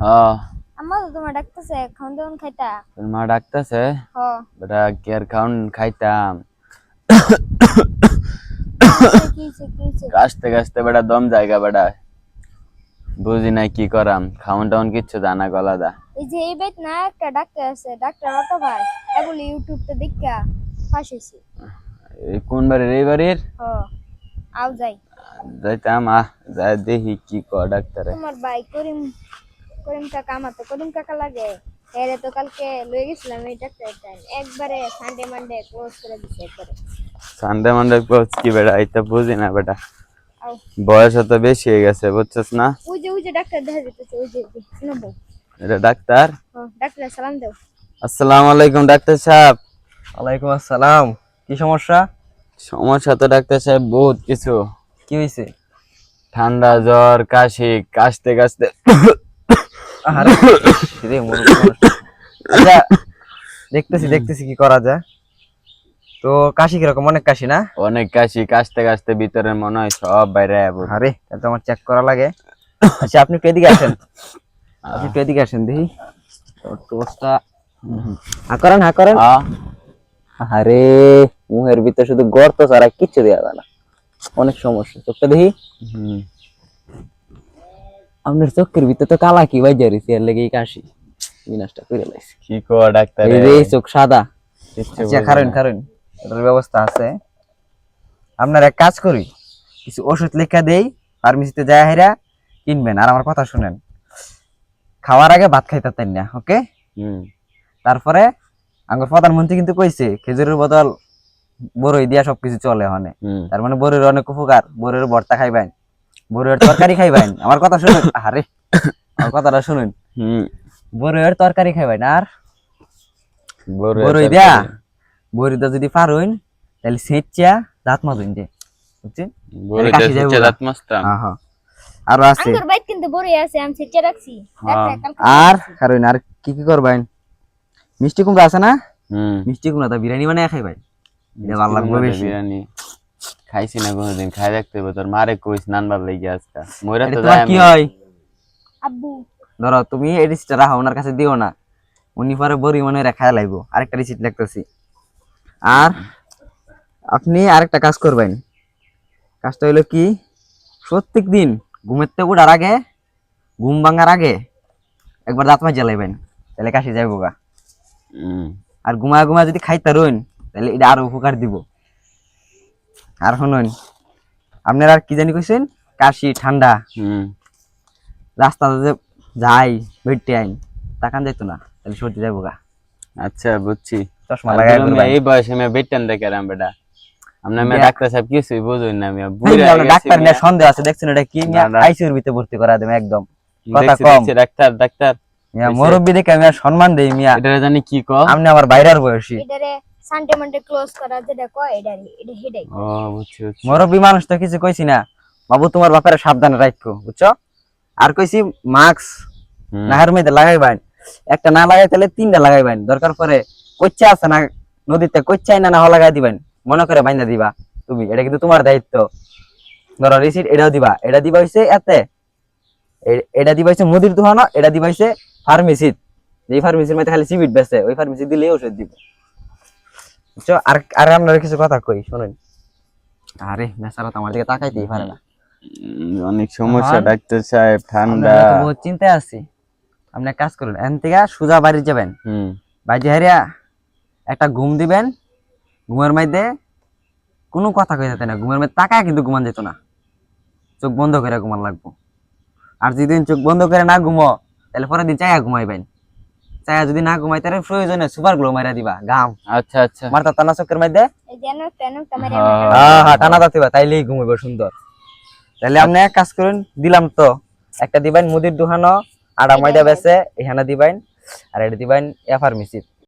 হ্যাঁ। আমার তো তোমার ডাকতেছে খাওন দাওন খাইতা? তোর মা ডাকতেছে? হ। বেটা কেয়ার খাউন খাইতাম। হইছে? কাশতে কাশতে বেটা দম জায়গা বেটা। বুঝি নাই কি করাম খাউন টাউন কিচ্ছু জানা গলাদা। এই যে এই বেত না একটা ডাক্তার আছে ডাক্তার অটো ভাই এগুলি ইউটিউবতে দেখা ফাঁস হয়েছে এই কোন বাড়ির এই বাড়ির? হ। আও যাই। যাইতাম আহ যাই দেখি কি ক ডাক্তারে। তোমার ভাই করিম করিম কাকা আমার তো করিম কাকা লাগে। এরে তো কালকে লয়ে গেছিলাম এই ডাক্তার টাইম একবারে সানডে মানডে ক্লোজ করে দিছে একবারে। সানডে মানডে কোচ কি বেটা? এটা বুঝি না বেটা। আও। বয়স তো বেশি হয়ে গেছে বুঝছিস না? ওই যে ওই যে ডাক্তার দেখা যেতেছে ওই যে যে, এটা ডাক্তার? হ ডাক্তার সালাম দেও। আসসালামু আলাইকুম ডাক্তার সাহেব। ওয়ালাইকুম আসসালাম। কি সমস্যা? সমস্যা তো ডাক্তার সাহেব বহুত কিছু। কি হয়েছে ঠান্ডা জ্বর কাশি কাশতে কাশতে। আচ্ছা দেখতেছি দেখতেছি কি করা যায়। তো কাশি কীরকম? অনেক কাশি না? অনেক কাশি কাশতে কাশতে ভিতরে মনে হয় সব বাইরে আরে তাহলে তো আমার চেক করা লাগে। আচ্ছা আপনি একটু এদিকে আসেন। আপনি একটু এদিকে আসেন দেখি। টোস্টটা হা করেন হা করেন। আরে মুহের ভিতরে শুধু গর্ত ছাড়া কিচ্ছু দেওয়া যায় না। অনেক সমস্যা চোখটা দেখি? আপনার চোখের ভিতরে তো কালা কি বাই জারিছি এর লেগেই কাশি। বিনাশটা করে লাইছি। কি কো ডাক্তার? এই যে চোখ সাদা। কিচ্ছু আচ্ছা কারণ কারণ এটার ব্যবস্থা আছে। আপনার এক কাজ করি কিছু ওষুধ লেখা দেই ফার্মেসিতে যায় হেরা কিনবেন আর আমার কথা শুনেন। খাওয়ার আগে ভাত খাইতেন না ওকে হুম। তারপরে আমার প্রধানমন্ত্রী কিন্তু কইছে খেজুরের বদল বড়ই দিয়া সবকিছু চলে হনে। তার মানে বড়ের অনেক উপকার বড়ের ভর্তা খাইবেন বড়ের তরকারি খাইবেন। আমার কথা শুনুন আরে আমার কথাটা শুনুন। হুম। বড়ের তরকারি খাইবেন আর? বড়ই দিয়া? বড়িটা যদি পারুন তাহলে সেচ্চা দাঁত মাজুন যে বুঝছেন? হ্যাঁ হ্যাঁ আরও আছে। আঙ্গুর বাইত কিন্তু বড়ই আছে আমি সেটা রাখছি। আর কারণ আর কি কি করবেন? মিষ্টি কুমড়া আছে না? মিষ্টি কুমড়া তো বিরিয়ানি বানায় খাইবেন এটা ভালো লাগবে বেশি। বিরিয়ানি খাইছি না কোনোদিন খাই দেখতে হবে। তোর মারে কইস নানবার লাগি আজকা। মইরা তো যায় কি হয়? আব্বু। ধরো তুমি এই রিসিটটা রাখো ওনার কাছে দিও না। উনি পরে বড়ি মনে রেখা লাগবো। আরেকটা রিসিট লিখতেছি। আর আপনি আরেকটা কাজ করবেন। কাজটা হইল কি? প্রত্যেক দিন ঘুমের থেকে উঠার আগে ঘুম ভাঙার আগে একবার দাঁত মাছ জ্বালাইবেন তাহলে কাশি যাইব গা। আর ঘুমায় ঘুমায় যদি খাইতে রইন তাহলে এটা আরও উপকার দিব। আর শুনুন আপনারা আর কি জানি কইছেন? কাশি ঠান্ডা। হুম রাস্তাতে যে যাই বেটে আইন তাকান যাইতো না তাহলে সর্দি যাব গা। আচ্ছা বুঝছি। চশমা লাগাই এই বয়সে আমি বেটেন দেখে রাম বেটা। আপনার মেয়ে ডাক্তার সাহেব কিছুই বুঝুন না আমি ডাক্তার নিয়ে সন্দেহ আছে দেখছেন এটা কি। আইসিউর ভিতরে ভর্তি করা দেবে একদম। কথা কম। Doctor doctor. মিয়া। মুরব্বী দেখে আমি আর সম্মান দেই মিয়া। এটা জানি কি ক? আপনি আমার বাইরের বয়সী। এটারে সানডে মানডে ক্লোজ করা যেটা কয় এটারে এটা হেডেক। ও বুঝছি বুঝছি। মুরব্বী মানুষ তো কিছু কইছি না। বাবু তোমার বাপের সাবধানে রাখো বুঝছ? আর কইছি মাস্ক নাহের মধ্যে লাগাইবেন। একটা না লাগাই তাহলে তিনটা লাগাইবেন। দরকার পরে কচ্চা আছে না নদীতে কচ্চাই না না লাগাই দিবেন। মনে করে বাইন্দা দিবা তুমি। এটা কিন্তু তোমার দায়িত্ব। ধরো রিসিট এটাও দিবা। এটা দিবা হইছে এতে। এটা দিবা হইছে মুদির দোকানো এটা দিবা হইছে ফার্মেসিত যে ফার্মেসির মধ্যে খালি সিবিট বেচে ওই ফার্মেসি দিলে ওষুধ দিব। বুঝছ? আর আর আপনার কিছু কথা কই শুনুন। আরে বেচারা তো আমার দিকে তাকাইতেই পারে না। অনেক সমস্যা ডাক্তার সাহেব ঠান্ডা। বহুত চিন্তায় আছি। আপনি এক কাজ করুন এখান থেকে সোজা বাড়ি যাবেন। হুম। বাড়ি হারিয়া একটা ঘুম দিবেন ঘুমের মধ্যে কোনো কথা কই যেত না। ঘুমের মধ্যে তাকায় কিন্তু ঘুমান যেত না। চোখ বন্ধ করে ঘুমান লাগবো। আর যেদিন চোখ বন্ধ করে না ঘুমো তাহলে পরের দিন চায়া ঘুমাইবেন। চায়া যদি না ঘুমাই তাহলে প্রয়োজনে সুপার গ্লো মারা দিবা গাম আচ্ছা আচ্ছা। মারতা টানা চোখের মধ্যে এই যেন তেন তোমার হ্যাঁ। হ্যাঁ হ্যাঁ টানা দাতিবা তাইলেই ঘুমাইব সুন্দর। তাহলে আপনি এক কাজ করুন দিলাম তো। একটা দিবেন মুদির দুহানো আড়া ময়দা বেচে এখানে দিবেন আর এটা দিবেন এফার ফার্মেসি